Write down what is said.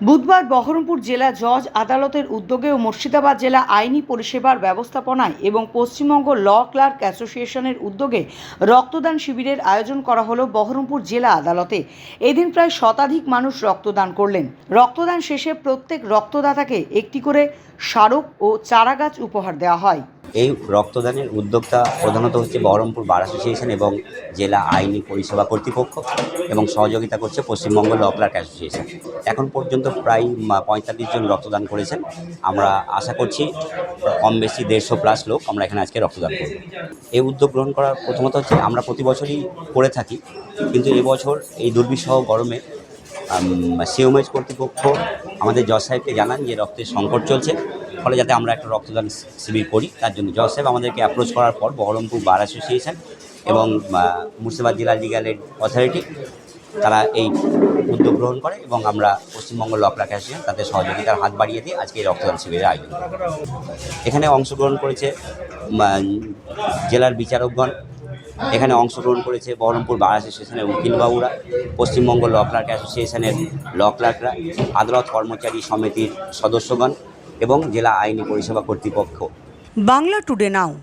বুধবার বহরমপুর জেলা জজ আদালতের উদ্যোগে ও মুর্শিদাবাদ জেলা আইনি পরিষেবার ব্যবস্থাপনায় এবং পশ্চিমবঙ্গ ল ক্লার্ক অ্যাসোসিয়েশনের উদ্যোগে রক্তদান শিবিরের আয়োজন করা হলো বহরমপুর জেলা আদালতে। এদিন প্রায় শতাধিক মানুষ রক্তদান করলেন। রক্তদান শেষে প্রত্যেক রক্তদাতাকে একটি করে স্মারক ও চারাগাছ উপহার দেওয়া হয়। এই রক্তদানের উদ্যোক্তা প্রধানত হচ্ছে বহরমপুর বার অ্যাসোসিয়েশন এবং জেলা আইনি পরিষেবা কর্তৃপক্ষ এবং সহযোগিতা করছে পশ্চিমবঙ্গ ল ক্লার্ক অ্যাসোসিয়েশন। এখন পর্যন্ত প্রায় পঁয়তাল্লিশ জন রক্তদান করেছেন। আমরা আশা করছি কম বেশি দেড়শো প্লাস লোক আমরা এখানে আজকে রক্তদান করব। এই উদ্যোগ গ্রহণ করার প্রথমত হচ্ছে আমরা প্রতি বছরই করে থাকি, কিন্তু এবছর এই দুর্বিষহ গরমে সিওমেজ কর্তৃপক্ষ আমাদের জজ সাহেবকে জানান যে রক্তের সংকট চলছে। ফলে যাতে আমরা একটা রক্তদান শিবির করি, তার জন্য জজ সাহেব আমাদেরকে অ্যাপ্রোচ করার পর বহরমপুর বার অ্যাসোসিয়েশন এবং মুর্শিদাবাদ জেলা লিগাল এড অথরিটি তারা এই উদ্যোগ গ্রহণ করে এবং আমরা পশ্চিমবঙ্গ ল ক্লার্ক অ্যাসোসিয়েশন তাদের সহযোগিতার হাত বাড়িয়ে দিয়ে আজকে এই রক্তদান শিবিরের আয়োজন। এখানে অংশগ্রহণ করেছে জেলার বিচারকগণ, এখানে অংশগ্রহণ করেছে বহরমপুর বার অ্যাসোসিয়েশনের উকিলবাবুরা পশ্চিমবঙ্গ ল অ্যাসোসিয়েশনের ল আদালত কর্মচারী সমিতির সদস্যগণ এবং জেলা আইনি পরিষেবা কর্তৃপক্ষ। Bangla today now.